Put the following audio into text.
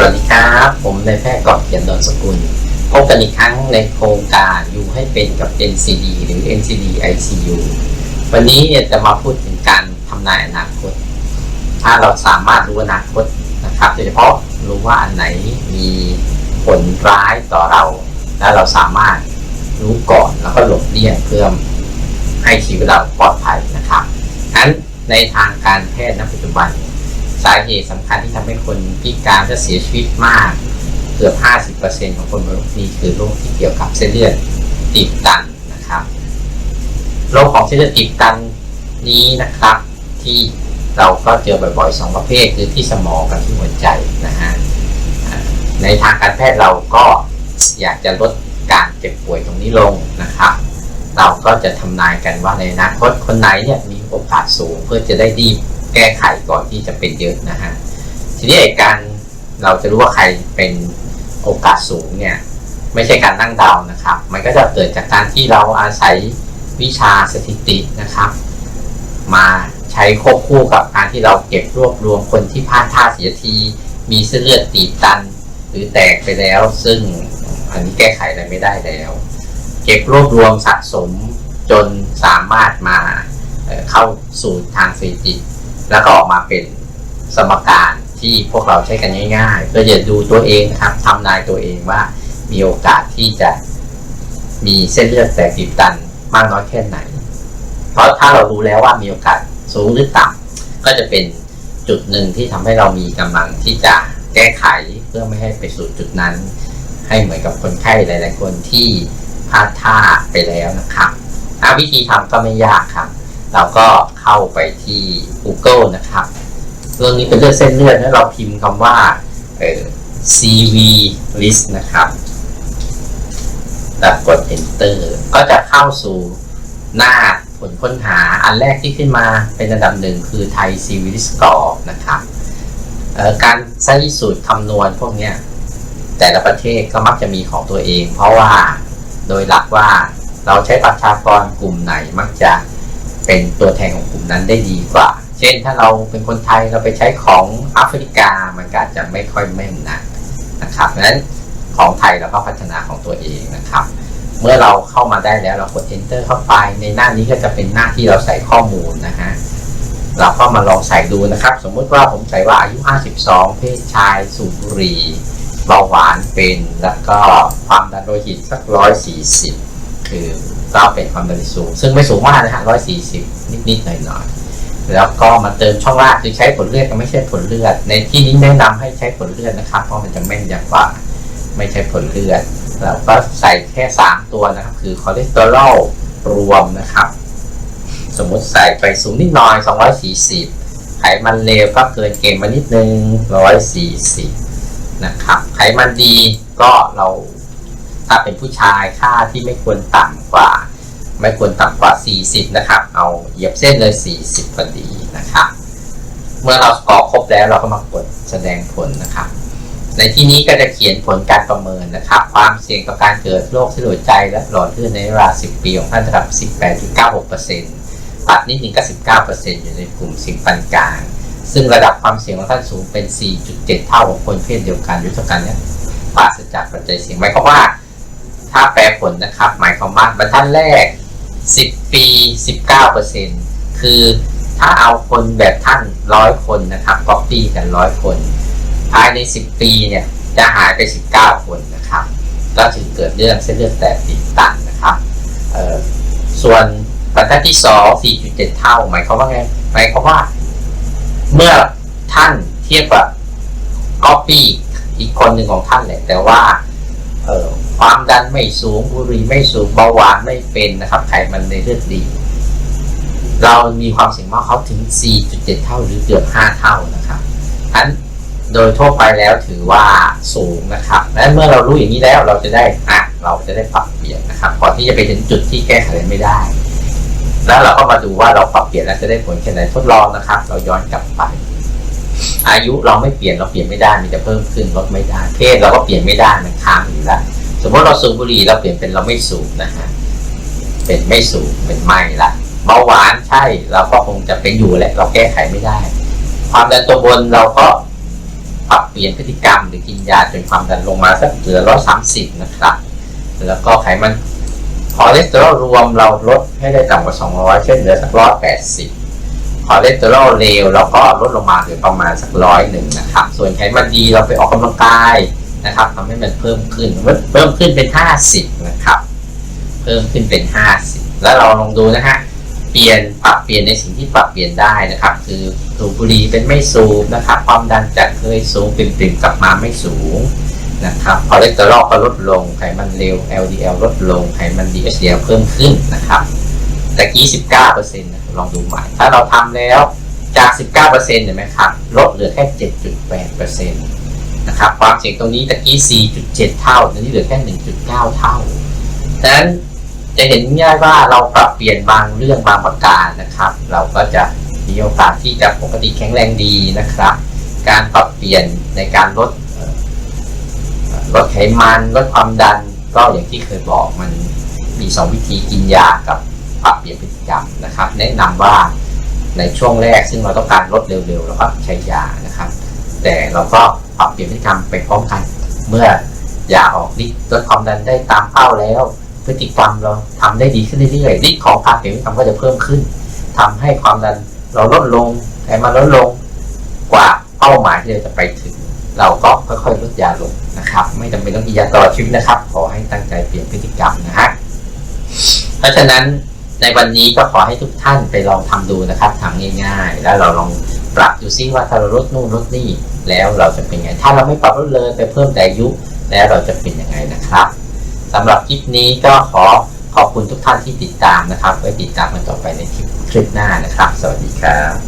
สวัสดีครับ ผมนายแพทย์กอบเกียรติดอนสกุล พบกันอีกครั้งในโครงการอยู่ให้เป็นกับ NCD หรือ NCD ICU วันนี้เนี่ยจะมาพูดถึงการทำนายอนาคต ถ้าเราสามารถรู้อนาคตนะครับโดยเฉพาะรู้ว่าอันไหนมีผลร้ายต่อเรา และเราสามารถรู้ก่อนแล้วก็หลบเลี่ยงเพื่อให้ชีวิตเราปลอดภัยนะครับนั้นในทางการแพทย์ณปัจจุบัน สาเหตุสำคัญที่ทำให้คนพิการจะเสียชีวิตมาก เกือบ 50%ของคนบนโลกนี้คือโรคที่เกี่ยวกับเส้นเลือดตีบตันนะครับโรคของเส้นเลือดตีบตันนี้นะครับ ที่เราก็เจอบ่อยๆ 2 ประเภทคือที่สมองกับที่หัวใจนะฮะในทางการแพทย์เราก็อยากจะลดการเจ็บป่วยตรงนี้ลงนะครับ เราก็จะทำนายกันว่าในอนาคตคนไหนเนี่ยมีโอกาสสูงเพื่อจะได้รี แก้ไขก่อนที่จะเป็นเยอะนะฮะทีนี้ไอ้การเราจะรู้ว่าใครเป็นโอกาสสูงเนี่ยไม่ใช่การนั่งเดานะครับ มันก็จะเกิดจากการที่เราอาศัยวิชาสถิตินะครับ มาใช้ควบคู่กับการที่เราเก็บรวบรวมคนที่พลาดท่าเสียที มีเส้นเลือดตีบตัน หรือแตกไปแล้ว ซึ่งอันนี้แก้ไขอะไรไม่ได้แล้ว เก็บรวบรวมสะสมจนสามารถมาเอ่อเข้าสู่ทางสถิติ แล้วก็ออกมาเป็นสมการที่พวกเราใช้กันง่ายๆเพื่อจะดูตัวเองนะครับทำนายตัวเองว่ามีโอกาสที่จะมีเส้นเลือดแตกตีบตันมากน้อยแค่ไหน เพราะถ้าเรารู้แล้วว่ามีโอกาสสูงหรือต่ำก็จะเป็นจุดหนึ่งที่ทำให้เรามีกำลังที่จะแก้ไขเพื่อไม่ให้ไปสู่จุดนั้น ให้เหมือนกับคนไข้หลาย ๆ คนที่พลาดท่าไปแล้วนะครับวิธีทำก็ไม่ยากครับ เราก็เข้าไปที่ Google นะครับเรื่องนี้เป็นเลือดเส้นเลือดแล้วเราพิมพ์คำว่า CV list นะครับแล้วกด enter ก็จะเข้าสู่หน้าผลค้นหาอันแรกที่ขึ้นมาเป็นอันดับหนึ่งคือไทย CV list score นะครับการใช้สูตรคำนวณพวกนี้แต่ละประเทศก็มักจะมีของตัวเอง เพราะว่าโดยหลักว่าเราใช้ประชากรกลุ่มไหนมักจะ เป็นตัวแทนของกลุ่มนั้นได้ดีกว่า เช่นถ้าเราเป็นคนไทยเราไปใช้ของแอฟริกามันก็อาจจะไม่ค่อยแม่นนะนะครับเพราะนั้นของไทยเราก็พัฒนาของตัวเองนะครับ เมื่อเราเข้ามาได้แล้วเรากด enter เข้าไป ในหน้านี้ก็จะเป็นหน้าที่เราใส่ข้อมูลนะฮะเราก็มาลองใส่ดูนะครับ สมมุติว่าผมใส่ว่าอายุ 52 เพศชาย สูบบุหรี่เบาหวานเป็น แล้วก็ความดันโลหิตสัก 140 คือ ก็เป็นความดันสูง ซึ่งไม่สูงมากนะฮะ140นิดๆหน่อยๆ แล้วก็มาเติมช่องล่างคือใช้ผลเลือดก็ไม่ใช่ผลเลือด ในที่นี้แนะนำให้ใช้ผลเลือดนะครับ เพราะมันจะแม่นยำกว่า ไม่ใช่ผลเลือด แล้วก็ใส่แค่ 3 ตัวนะครับ คือคอเลสเตอรอลรวมนะครับ สมมุติใส่ไปสูงนิดหน่อย 240 ไขมันเลวก็เกินเกณฑ์มานิดนึง 140 นะครับ ไขมันดีก็เรา ถ้าเป็นผู้ชายค่าที่ไม่ควรต่ำกว่า ไม่ควรต่ำกว่า 40 นะครับ เอาเหยียบเส้นเลย 40พอดีนะครับ เมื่อเราสกอร์ครบแล้วเราก็มากดแสดงผลนะครับ ในที่นี้ก็จะเขียนผลการประเมินนะครับ ความเสี่ยงต่อการเกิดโรคเส้นหัวใจและหลอดเลือดในเวลา 10 ปีของท่านระดับ 18.96%ปัดนิดหนึ่งก็ 19%อยู่ในกลุ่มสี่งปานกลางซึ่งระดับความเสี่ยงของท่านสูงเป็น 4.7 เท่าของคนเพศเดียวกันยุทธการเนี้ยปราศจากปัจจัยเสี่ยงหมายความว่า ปลผลนะครับ หมายความว่าบรรทัดแรก 10 ปี 19%คือถ้าเอาคนแบบท่านร้อยคนนะครับก๊อปปี้กันร้อยคน ภายใน 10 ปีเนี่ยจะหายไป 19 คนนะครับ ก็ถึงเกิดเรื่องเส้นเลือดแตกติดตันนะครับส่วนบรรทัดที่ 2 4.7 เท่า หมายความว่าไงหมายความว่า เมื่อท่านเทียบกับก๊อปปี้อีกคนหนึ่งของท่านแหละแต่ว่า ความดันไม่สูงบุหรี่ไม่สูงเบาหวานไม่เป็นนะครับ ไขมันในเลือดดี เรามีความเสี่ยงมากเขาถึง 4.7 เท่าหรือเกือบ 5 เท่านะครับอันโดยทั่วไปแล้วถือว่าสูงนะครับและเมื่อเรารู้อย่างนี้แล้วเราจะได้อะเราจะได้ปรับเปลี่ยนนะครับ ก่อนที่จะไปถึงจุดที่แก้ไขไม่ได้ แล้วเราก็มาดูว่าเราปรับเปลี่ยนแล้วจะได้ผลแค่ไหนทดลองนะครับ เราย้อนกลับไป อายุเราไม่เปลี่ยนเราเปลี่ยนไม่ได้มันจะเพิ่มขึ้นลดไม่ได้เพศเราก็เปลี่ยนไม่ได้มันค้างอยู่แล้ว สมมติเราสูบบุหรี่เราเปลี่ยนเป็นเราไม่สูบนะฮะเป็นไม่สูบเป็นไม่ละเบาหวานใช่เราก็คงจะเป็นอยู่แหละเราแก้ไขไม่ได้ ความดันตัวบนเราก็ปรับเปลี่ยนพฤติกรรมหรือกินยาจนความดันลงมาสักเหลือร้อยสามสิบนะครับ แล้วก็ไขมันคอเลสเตอรอลรวมเราลดให้ได้ต่ำกว่า 200 เช่นเหลือสักร้อยแปดสิบคอเลสเตอรอลเลวเราก็ลดลงมาเหลือประมาณสักร้อยหนึ่งนะครับ ส่วนไขมันดีเราไปออกกำลังกาย นะครับทำให้มันเพิ่มขึ้นเพิ่มขึ้นเป็น 50 นะครับ เพิ่มขึ้นเป็น 50 แล้วเราลองดูนะฮะเปลี่ยนปรับเปลี่ยนในสิ่งที่ปรับเปลี่ยนได้นะครับ คือสูบบุหรี่เป็นไม่สูบนะครับ ความดันจากเคยสูงปริ่มๆกลับมาไม่สูงนะครับคอเลสเตอรอลก็ลดลงไขมันเร็ว LDL ลดลงไขมันดี HDL เพิ่มขึ้นนะครับแต่กี้19%นะลองดูใหม่ ถ้าเราทำแล้วจาก 19%เห็นไหมครับ ลดเหลือแค่ 7.8% นะครับความเสี่ยงตรงนี้ตะกี้ 4.7 เท่าตอนนี้เหลือแค่ 1.9 เท่าดังนั้นจะเห็นง่ายว่าเราปรับเปลี่ยนบางเรื่องบางประการนะครับ เราก็จะมีโอกาสที่จะปกติแข็งแรงดีนะครับ การปรับเปลี่ยนในการลดลดไขมันลดความดันก็อย่างที่เคยบอกมันมีสองวิธีกินยากับปรับเปลี่ยนพฤติกรรมนะครับ แนะนำว่าในช่วงแรกซึ่งเราต้องการลดเร็วๆเราก็ใช้ยานะครับ แต่เราก็ ปรับเปลี่ยนพฤติกรรมไปพร้อมกัน เมื่อยาออกฤทธิ์ลดความดันได้ตามเป้าแล้ว พฤติกรรมเราทำได้ดีขึ้นเรื่อยๆฤทธิ์ของการเปลี่ยนพฤติกรรมก็จะเพิ่มขึ้นทำให้ความดันเราลดลงไขมันลดลงกว่าเป้าหมายที่เราจะไปถึง เราก็ค่อยๆลดยาลงนะครับ ไม่จำเป็นต้องกินยาตลอดชีวิตนะครับ ขอให้ตั้งใจเปลี่ยนพฤติกรรมนะฮะเพราะฉะนั้นในวันนี้ก็ขอให้ทุกท่านไปลองทำดูนะครับทำง่าย ๆ แล้วเราลองปรับดูซิว่าถ้าเราลดนู่นลดนี่แล้วเราจะเป็นไง ถ้าเราไม่ปรับลดเลยไปเพิ่มแต่อายุ แล้วเราจะเป็นยังไงนะครับสำหรับคลิปนี้ก็ขอขอบคุณทุกท่านที่ติดตามนะครับไว้ติดตามกันต่อไปในคลิปคลิปหน้านะครับ สวัสดีครับ